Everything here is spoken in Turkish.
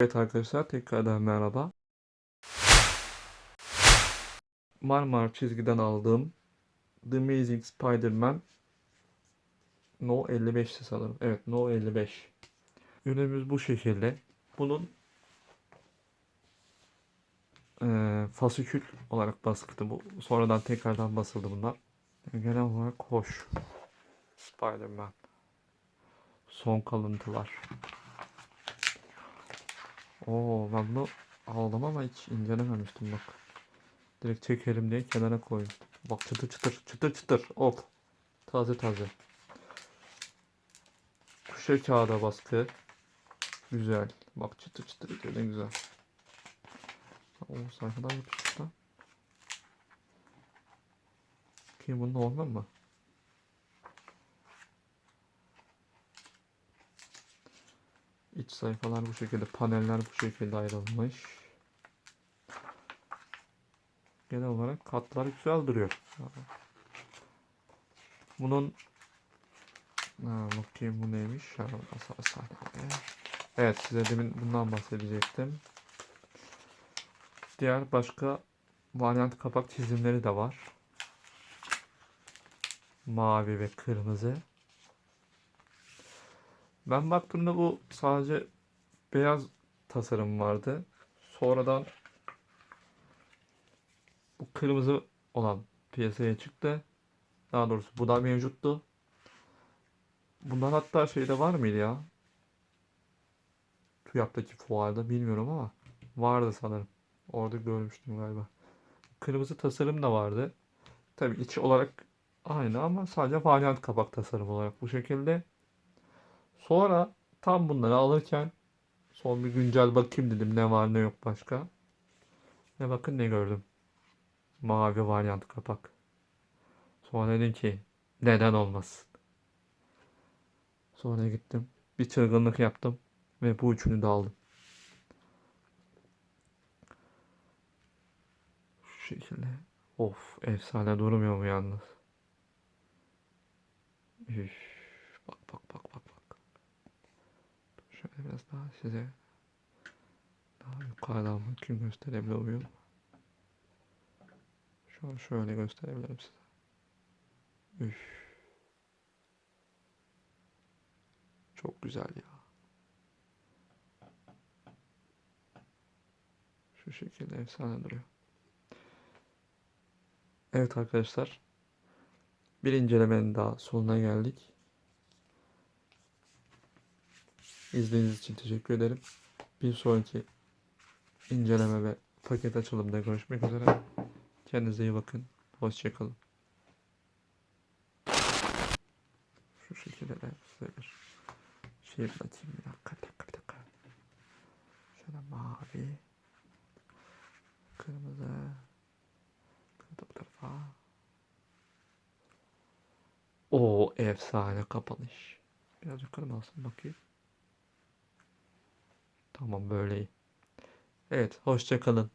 Evet arkadaşlar tekrardan merhaba. Marmar çizgiden aldığım The Amazing Spider-Man No 55'ti sanırım. Evet No 55. Ürünümüz bu şekilde. Bunun eee fasikül olarak basıldı bu. Sonradan tekrardan basıldı bunlar. Genel olarak hoş. Spider-Man. Son kalıntılar. Oo ben bunu aldım ama hiç incelememiştim bak. Direkt çekelim diye kenara koydum. Bak çıtır çıtır çıtır çıtır. Of. Taze taze. Kuşa kağıda baskı. Güzel. Bak çıtır çıtır ediyor ne güzel. O sayfadan yapışmış lan. Ki bu normal mı? İç sayfalar bu şekilde, paneller bu şekilde ayrılmış. Genel olarak katlar güzel duruyor. Bunun ha, bakayım bu neymiş? Evet size demin bundan bahsedecektim. Diğer başka varyant kapak çizimleri de var. Mavi ve kırmızı. Ben baktığımda bu sadece beyaz tasarım vardı. Sonradan bu kırmızı olan piyasaya çıktı. Daha doğrusu bu da mevcuttu. Bundan hatta şeyde var mıydı ya? TÜYAP'taki fuarda bilmiyorum ama vardı sanırım. Orada görmüştüm galiba. Kırmızı tasarım da vardı. Tabii iç olarak aynı ama sadece varyant kapak tasarım olarak bu şekilde. Sonra tam bunları alırken son bir güncel bakayım dedim ne var ne yok başka. Ve bakın ne gördüm. Mavi varyant kapak. Sonra dedim ki neden olmasın. Sonra gittim bir çılgınlık yaptım ve bu üçünü de aldım. Şu şekilde. Of efsane durmuyor mu yalnız? Üf, bak bak. Şöyle biraz daha size daha yukarıdan bakayım gösterebiliyor muyum? Şu an şöyle gösterebilirim size. Üf. Çok güzel ya. Şu şekilde efsane duruyor. Evet arkadaşlar. Bir incelemenin daha sonuna geldik. İzlediğiniz için teşekkür ederim. Bir sonraki inceleme ve paket açılımda görüşmek üzere. Kendinize iyi bakın. Hoşçakalın. Şu şekilde de size bir şey atayım. Bir dakika, bir dakika, bir dakika. Şöyle mavi. Kırmızı. Kırmızı bu tarafa. O efsane kapanış. Biraz yukarı mı alsın bakayım. Tamam böyle. Evet hoşça kalın.